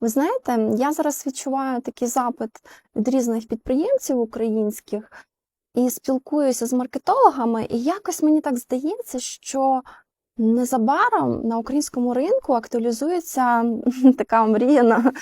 Ви знаєте, я зараз відчуваю такий запит від різних підприємців українських і спілкуюся з маркетологами, і якось мені так здається, що незабаром на українському ринку актуалізується така мріяна,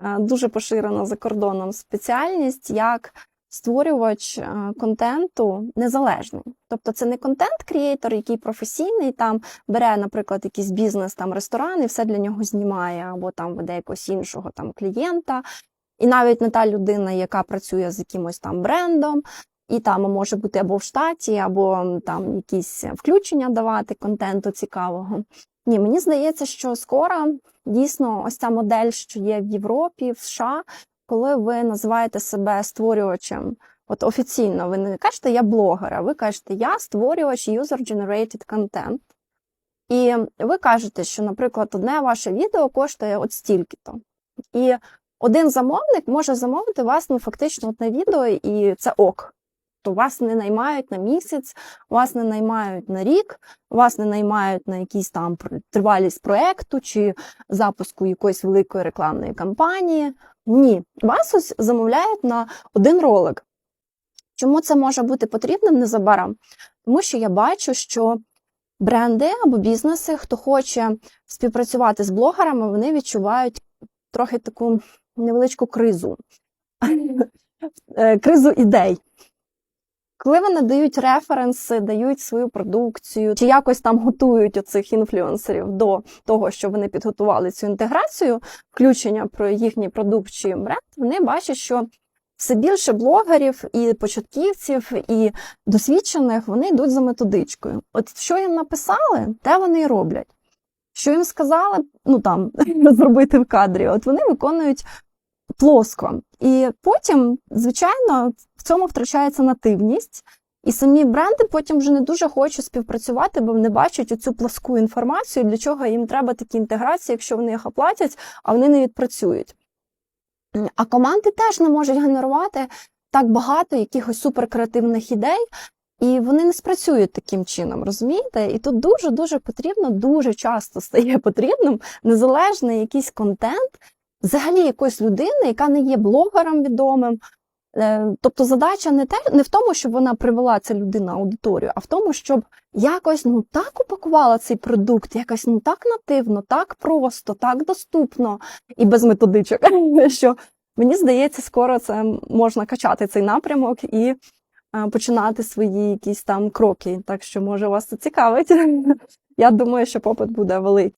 е, дуже поширена за кордоном спеціальність як створювач е, контенту незалежний. Тобто це не контент-крієйтор, який професійний, там бере, наприклад, якийсь бізнес, там ресторан і все для нього знімає, або там веде якогось іншого там клієнта. І навіть не та людина, яка працює з якимось там брендом, і там може бути або в штаті, або там якісь включення давати контенту цікавого. Ні, мені здається, що скоро дійсно ось ця модель, що є в Європі, в США, коли ви називаєте себе створювачем, от офіційно ви не кажете я блогер, а ви кажете, я створювач user-generated content. І ви кажете, що, наприклад, одне ваше відео коштує от стільки-то. І один замовник може замовити вас ну, фактично одне відео, і це ок. То вас не наймають на місяць, вас не наймають на рік, вас не наймають на якийсь там тривалість проекту чи запуску якоїсь великої рекламної кампанії. Ні, вас ось замовляють на один ролик. Чому це може бути потрібним незабаром? Тому що я бачу, що бренди або бізнеси, хто хоче співпрацювати з блогерами, вони відчувають трохи таку невеличку кризу, Е, кризу ідей. Коли вони дають референси, дають свою продукцію, чи якось там готують оцих інфлюенсерів до того, що вони підготували цю інтеграцію, включення про їхній продукт чи бренд, вони бачать, що все більше блогерів і початківців, і досвідчених вони йдуть за методичкою. От що їм написали, те вони і роблять. Що їм сказали, ну там зробити в кадрі, от вони виконують плоско. І потім, звичайно, в цьому втрачається нативність, і самі бренди потім вже не дуже хочуть співпрацювати, бо вони бачать оцю плоску інформацію, для чого їм треба такі інтеграції, якщо вони їх оплатять, а вони не відпрацюють. А команди теж не можуть генерувати так багато якихось суперкреативних ідей, і вони не спрацюють таким чином, розумієте? І тут дуже-дуже потрібно, дуже часто стає потрібним незалежний якийсь контент, взагалі якоїсь людини, яка не є блогером відомим. Е, Тобто задача не те, не в тому, щоб вона привела ця людина аудиторію, а в тому, щоб якось ну так упакувала цей продукт, якось ну так нативно, так просто, так доступно і без методичок. що мені здається, скоро це можна качати цей напрямок і е, починати свої якісь там кроки. Так що, може, вас це цікавить. Я думаю, що попит буде великий.